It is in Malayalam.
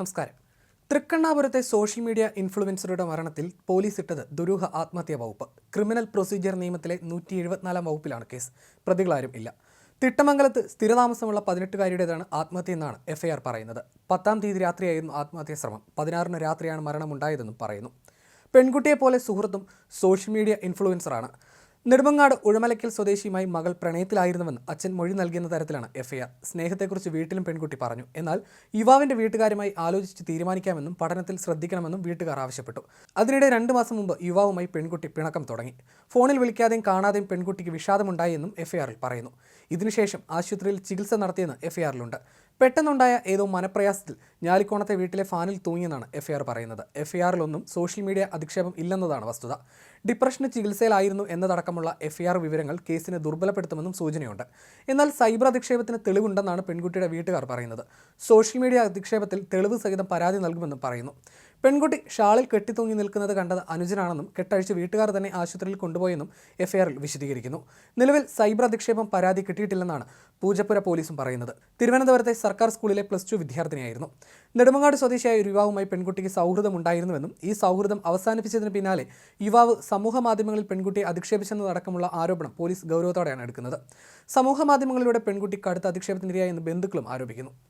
നമസ്കാരം. തൃക്കണ്ണാപുരത്തെ സോഷ്യൽ മീഡിയ ഇൻഫ്ലുവൻസറുടെ മരണത്തിൽ പോലീസ് ഇട്ടത് ദുരൂഹ ആത്മഹത്യാ വകുപ്പ്. ക്രിമിനൽ പ്രൊസീജിയർ നിയമത്തിലെ നൂറ്റി എഴുപത്തിനാലാം വകുപ്പിലാണ് കേസ്. പ്രതികളാരും ഇല്ല. തിട്ടമംഗലത്ത് സ്ഥിരതാമസമുള്ള പതിനെട്ടുകാരിയുടേതാണ് ആത്മഹത്യ എന്നാണ് എഫ്ഐആർ പറയുന്നത്. പത്താം തീയതി രാത്രിയായിരുന്നു ആത്മഹത്യാ ശ്രമം പതിനാറിന് രാത്രിയാണ് മരണമുണ്ടായതെന്നും പറയുന്നു. പെൺകുട്ടിയെ പോലെ സുഹൃത്തും സോഷ്യൽ മീഡിയ ഇൻഫ്ലുവൻസറാണ്. നെടുമങ്ങാട് ഉഴമലക്കൽ സ്വദേശിയുമായി മകൾ പ്രണയത്തിലായിരുന്നുവെന്ന് അച്ഛൻ മൊഴി നൽകിയെന്ന തരത്തിലാണ് എഫ്ഐആർ. സ്നേഹത്തെക്കുറിച്ച് വീട്ടിലും പെൺകുട്ടി പറഞ്ഞു. എന്നാൽ യുവാവിന്റെ വീട്ടുകാരുമായി ആലോചിച്ച് തീരുമാനിക്കാമെന്നും പഠനത്തിൽ ശ്രദ്ധിക്കണമെന്നും വീട്ടുകാർ ആവശ്യപ്പെട്ടു. അതിനിടെ രണ്ട് മാസം മുമ്പ് യുവാവുമായി പെൺകുട്ടി പിണക്കം തുടങ്ങി. ഫോണിൽ വിളിക്കാതെയും കാണാതെയും പെൺകുട്ടിക്ക് വിഷാദമുണ്ടായി എന്നും എഫ്ഐആറിൽ പറയുന്നു. ഇതിനുശേഷം ആശുപത്രിയിൽ ചികിത്സ നടത്തിയെന്ന് എഫ്ഐആറിലുണ്ട്. പെട്ടെന്നുണ്ടായ ഏതോ മനപ്രയാസത്തിൽ ഞാലിക്കോണത്തെ വീട്ടിലെ ഫാനിൽ തൂങ്ങിയെന്നാണ് എഫ്ഐആർ പറയുന്നത്. എഫ്ഐആറിലൊന്നും സോഷ്യൽ മീഡിയ അധിക്ഷേപം ഇല്ലെന്നതാണ് വസ്തുത. ഡിപ്രഷന് ചികിത്സയിലായിരുന്നു എന്നതടക്കമുള്ള എഫ്ഐആർ വിവരങ്ങൾ കേസിനെ ദുർബലപ്പെടുത്തുമെന്നും സൂചനയുണ്ട്. എന്നാൽ സൈബർ അധിക്ഷേപത്തിന് തെളിവുണ്ടെന്നാണ് പെൺകുട്ടിയുടെ വീട്ടുകാർ പറയുന്നത്. സോഷ്യൽ മീഡിയ അധിക്ഷേപത്തിൽ തെളിവ് സഹിതം പരാതി നൽകുമെന്നും പറയുന്നു. പെൺകുട്ടി ഷാളിൽ കെട്ടിത്തൂങ്ങി നിൽക്കുന്നത് കണ്ടത് അനുജനാണെന്നും കെട്ടഴിച്ച് വീട്ടുകാർ തന്നെ ആശുപത്രിയിൽ കൊണ്ടുപോയെന്നും എഫ്ഐആറിൽ വിശദീകരിക്കുന്നു. നിലവിൽ സൈബർ അധിക്ഷേപം പരാതി കിട്ടിയിട്ടില്ലെന്നാണ് പൂജപ്പുര പോലീസും പറയുന്നത്. തിരുവനന്തപുരത്തെ സർക്കാർ സ്കൂളിലെ പ്ലസ് ടു വിദ്യാർത്ഥിനിയായിരുന്നു. നെടുമങ്ങാട് സ്വദേശിയായ ഒരു യുവാവുമായി പെൺകുട്ടിക്ക് സൗഹൃദം ഉണ്ടായിരുന്നുവെന്നും ഈ സൗഹൃദം അവസാനിപ്പിച്ചതിന് പിന്നാലെ യുവാവ് സമൂഹ മാധ്യമങ്ങളിൽ പെൺകുട്ടിയെ അധിക്ഷേപിച്ചെന്നതടക്കമുള്ള ആരോപണം പോലീസ് ഗൗരവത്തോടെയാണ് എടുക്കുന്നത്. സമൂഹ മാധ്യമങ്ങളിലൂടെ പെൺകുട്ടി കടുത്ത അധിക്ഷേപത്തിനിരയായെന്ന് ബന്ധുക്കളും ആരോപിക്കുന്നു.